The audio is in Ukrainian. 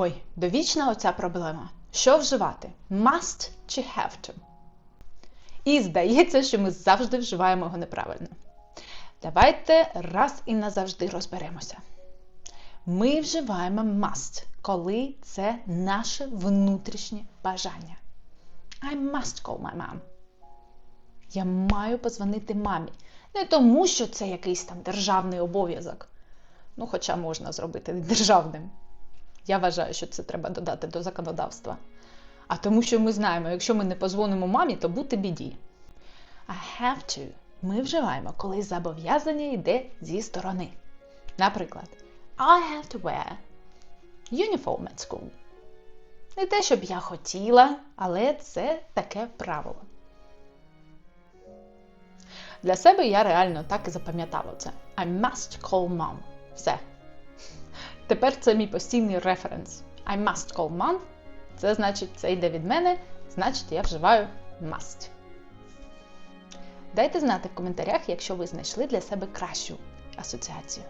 Ой, довічна оця проблема. Що вживати? Must чи have to? І здається, що ми завжди вживаємо його неправильно. Давайте раз і назавжди розберемося. Ми вживаємо must, коли це наше внутрішнє бажання. I must call my mom. Я маю позвонити мамі. Не тому, що це якийсь там державний обов'язок. Ну, хоча можна зробити державним. Я вважаю, що це треба додати до законодавства. А тому, що ми знаємо, якщо ми не позвонимо мамі, то бути біді. I have to ми вживаємо, коли зобов'язання йде зі сторони. Наприклад, I have to wear uniform at school. Не те, щоб я хотіла, але це таке правило. Для себе я реально так і запам'ятала це. I must call mom. Все. Тепер це мій постійний референс. I must call mom. Це значить, це йде від мене, значить, я вживаю must. Дайте знати в коментарях, якщо ви знайшли для себе кращу асоціацію.